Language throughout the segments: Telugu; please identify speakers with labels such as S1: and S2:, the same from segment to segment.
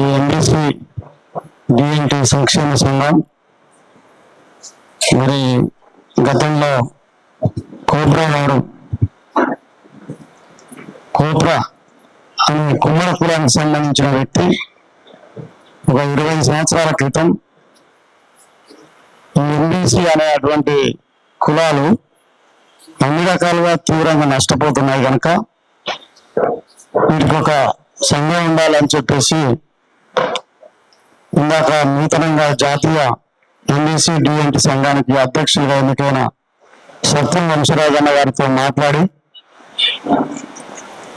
S1: ఈ ఎండీఎస్పి డిఎన్టీ సంక్షేమ సంఘం. మరి గతంలో కోబ్రా గారు కోబ్రా అనే కుమ్మర కులానికి సంబంధించిన వ్యక్తి ఒక ఇరవై సంవత్సరాల క్రితం ఈ ఎంబీసీ అనేటువంటి కులాలు అన్ని రకాలుగా తీవ్రంగా నష్టపోతున్నాయి కనుక వీటికి ఒక సంఘం ఉండాలని చెప్పేసి ఇందాక నూతనంగా జాతీయ ఎంబీసీ డిఎన్టీ సంఘానికి అధ్యక్షులుగా ఎన్నికైన సత్యం వంశరాజన్న గారితో మాట్లాడి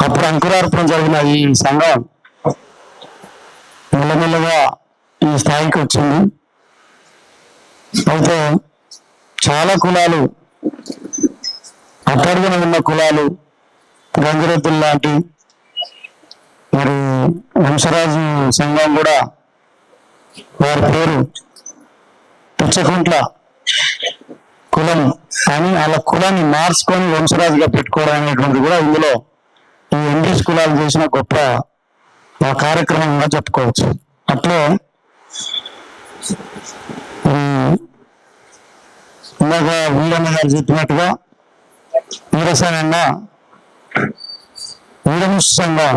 S1: అప్పుడు అంకురార్పణ జరిగిన ఈ సంఘం మెల్లమెల్లగా ఈ స్థాయికి వచ్చింది. అయితే చాలా కులాలు అట్టడుగున ఉన్న కులాలు గంగిరెద్దులు లాంటి మరి వంశరాజు సంఘం కూడా వారి పేరు పుచ్చకుంట్ల కులం. అని వాళ్ళ కులాన్ని మార్చుకొని వంశరాజుగా పెట్టుకోవడం అనేటువంటిది కూడా ఇందులో ఈ ఇంగ్లీష్ కులాలు చేసిన గొప్ప ఆ కార్యక్రమంగా చెప్పుకోవచ్చు. అట్లే ఇందాక వీరన్న గారు చెప్పినట్టుగా వీరసేన వీరముష్ సంఘం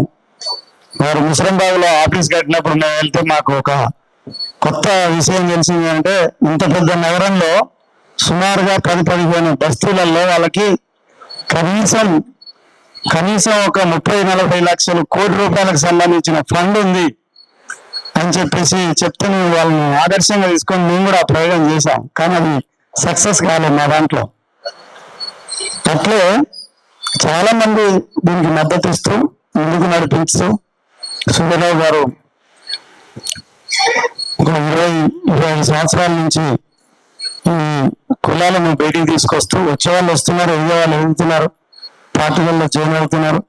S1: వారు ముసరంబాబులో ఆఫీస్ కట్టినప్పుడు మేము వెళ్తే మాకు ఒక కొత్త విషయం తెలిసింది అంటే ఇంత పెద్ద నగరంలో సుమారుగా పది పదిహేను బస్తీలలో వాళ్ళకి కనీసం కనీసం ఒక ముప్పై నలభై లక్షలు కోటి రూపాయలకు సంబంధించిన ఫండ్ ఉంది అని చెప్పేసి చెప్తే మేము వాళ్ళని ఆదర్శంగా తీసుకొని మేము కూడా ఆ ప్రయోగం చేశాం. కానీ అది సక్సెస్ కాలేదు మా దాంట్లో. అట్లే చాలా మంది దీనికి మద్దతు ఇస్తూ ముందుకు నడిపిస్తూ సుబ్బరావు గారు ఇరవై ఇరవై ఐదు సంవత్సరాల నుంచి ఈ కులాలను బయటికి తీసుకొస్తూ వచ్చేవాళ్ళు వస్తున్నారు ఎదిగేవాళ్ళు ఎదుగుతున్నారు పార్టీలలో జాయిన్ అవుతున్నారు.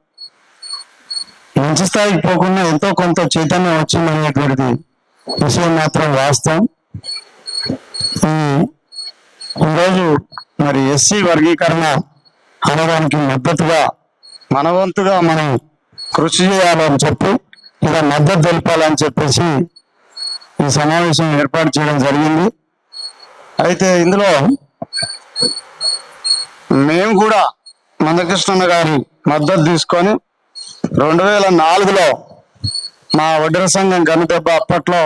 S1: మంచి స్థాయికి పోకుండా ఎంతో కొంత చైతన్యం వచ్చిందనేటువంటిది విషయం మాత్రం వాస్తవం. ఈ ఈరోజు మరి ఎస్సీ వర్గీకరణ అనడానికి మద్దతుగా మనవంతుగా మనం కృషి చేయాలని చెప్పి ఇలా మద్దతు తెలపాలని చెప్పేసి ఈ సమావేశం ఏర్పాటు చేయడం జరిగింది. అయితే ఇందులో మేము కూడా మందకృష్ణన్న గారి మద్దతు తీసుకొని రెండు వేల నాలుగులో మా వడ్డర సంఘం గనుదెబ్బ అప్పట్లో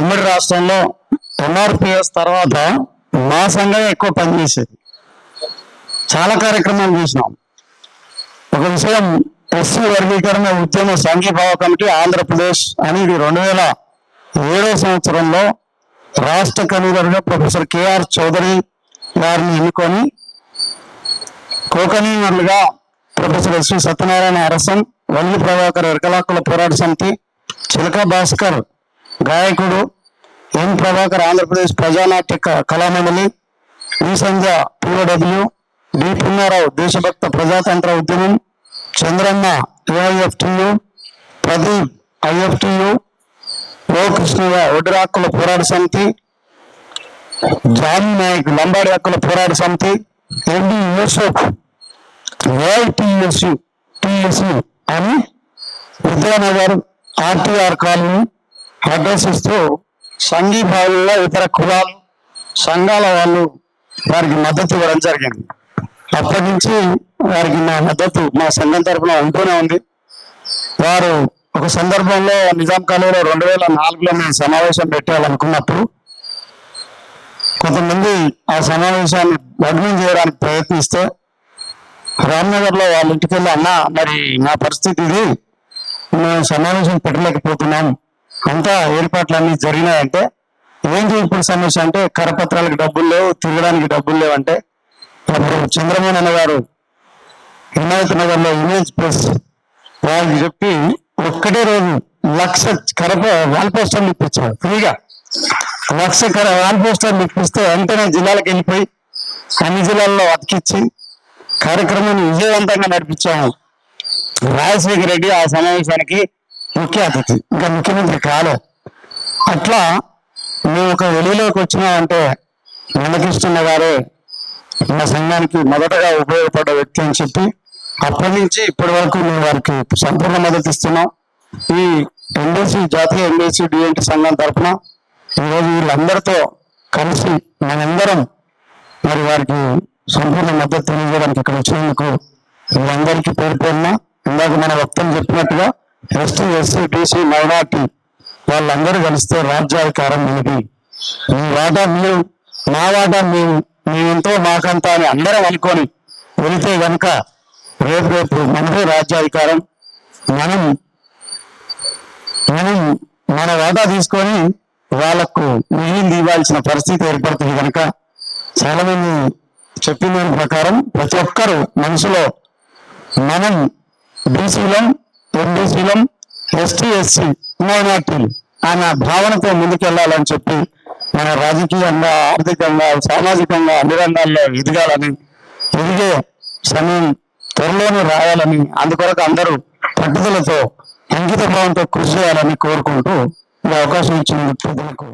S1: ఉమ్మడి రాష్ట్రంలో ఎంఆర్పిఎస్ తర్వాత మా సంఘం ఎక్కువ పనిచేసేది. చాలా కార్యక్రమాలు చేసినాం. ఒక విషయం ఎస్సీ వర్గీకరణ ఉద్యమ సంఘీభావ కమిటీ ఆంధ్రప్రదేశ్ అని ఇది రెండు వేల ఏడో సంవత్సరంలో రాష్ట్ర కన్వీనర్గా ప్రొఫెసర్ కేఆర్ చౌదరి గారిని ఎన్నుకొని కోకన్వీనర్లుగా professor S V Satyanarayana Arasan Valli Prabhakar ఎరకలాకుల పోరాట సమితి చిలక భాస్కర్ గాయకుడు ఎం ప్రభాకర్ ఆంధ్రప్రదేశ్ ప్రజానాట్య కళామండలి వి సంధ్య పిఓడబ్ల్యూ డి పున్నారావు దేశభక్త ప్రజాతంత్ర ఉద్యమం Chandramma A I F T U Pradeep I F T U O Krishnaiah హక్కుల పోరాట సమితి జానీ నాయక్ లంబాడి హక్కుల పోరాట సమితి ఎండి యూసఫ్ ఏఐటిఎస్యు టిఎస్యు అని విద్యానగర్ ఆర్టీఆర్ కాలనీ అడ్రస్ ఇస్తూ సంఘీభావంలో ఇతర కులాలు సంఘాల వాళ్ళు వారికి మద్దతు ఇవ్వడం జరిగింది. అప్పటి నుంచి వారికి మా మద్దతు మా సంఘం తరఫున ఉంటూనే ఉంది. వారు ఒక సందర్భంలో నిజాం కాలంలో రెండు వేల నాలుగులో మేము సమావేశం పెట్టాలనుకున్నప్పుడు కొంతమంది ఆ సమావేశాన్ని భగ్నం చేయడానికి ప్రయత్నిస్తే రామ్నగర్లో వాళ్ళ ఇంటికి వెళ్ళి అన్న మరి నా పరిస్థితి ఇది. మేము సమావేశం పెట్టలేకపోతున్నాం. అంతా ఏర్పాట్లన్నీ జరిగినాయంటే ఏంటి ఇప్పుడు సమస్య అంటే కరపత్రాలకు డబ్బులు లేవు తిరగడానికి డబ్బులు లేవు అంటే చంద్రమోహన్ అన్న గారు హిమాయత్ నగర్లో ఇమేజ్ ప్రెస్ వాళ్ళకి చెప్పి ఒక్కటే రోజు లక్ష కరప వాల్ పోస్టర్లు ఇప్పించారు. ఫ్రీగా. లక్ష కర వాల్ పోస్టర్లు ఇప్పిస్తే వెంటనే జిల్లాలకు వెళ్ళిపోయి అన్ని జిల్లాల్లో అతికిచ్చి కార్యక్రమాన్ని విజయవంతంగా నడిపించాము. రాజశేఖర రెడ్డి ఆ సమావేశానికి ముఖ్య అతిథి. ఇంకా ముఖ్యమంత్రి కాలే. అట్లా మేము ఒక వెలుగులోకి వచ్చినామంటే మందకృష్ణన్న గారే మా సంఘానికి మొదటగా ఉపయోగపడ్డ వ్యక్తి అని చెప్పి అప్పటి నుంచి ఇప్పటి వరకు మేము వారికి సంపూర్ణ మద్దతు ఇస్తున్నాం. ఈ ఎంబీసీ జాతీయ ఎంబీసీ డిఎన్టీ సంఘం తరఫున ఈరోజు వీళ్ళందరితో కలిసి మనందరం మరి వారికి సంపూర్ణ మద్దతు తెలియజేయడానికి ఇక్కడ వచ్చినందుకు వీళ్ళందరికీ పేరు పేరున ఇందాక మన వక్తలు చెప్పినట్టుగా ఎస్టీ ఎస్సీ బీసీ మైనార్టీ వాళ్ళందరూ కలిస్తే రాజ్యాధికారం ఏమిటి మీ వాటా మీరు మా వాటా మేము మేమెంతో మాకంతా అని అందరం అనుకొని వెళితే గనుక రేపు రేపు మనదే రాజ్యాధికారం. మనం మనం మన వాటా తీసుకొని వాళ్ళకు మిగిలింది ఇవ్వాల్సిన పరిస్థితి ఏర్పడుతుంది కనుక చాలా మంది చెప్పిన దాని ప్రకారం ప్రతి ఒక్కరు మనసులో మనం బీసీలం ఎంబీసీలం ఎస్టీ ఎస్సీ మైనార్టీలు అన్న భావనతో ముందుకెళ్ళాలని చెప్పి మన రాజకీయంగా ఆర్థికంగా సామాజికంగా అన్ని రంగాల్లో ఎదగాలని ఎదిగే సమయం త్వరలోనే రావాలని అందుకొరకు అందరూ పట్టుదలతో అంకిత భావంతో కృషి చేయాలని కోరుకుంటూ ఈ అవకాశం ఇచ్చిన ప్రజలకు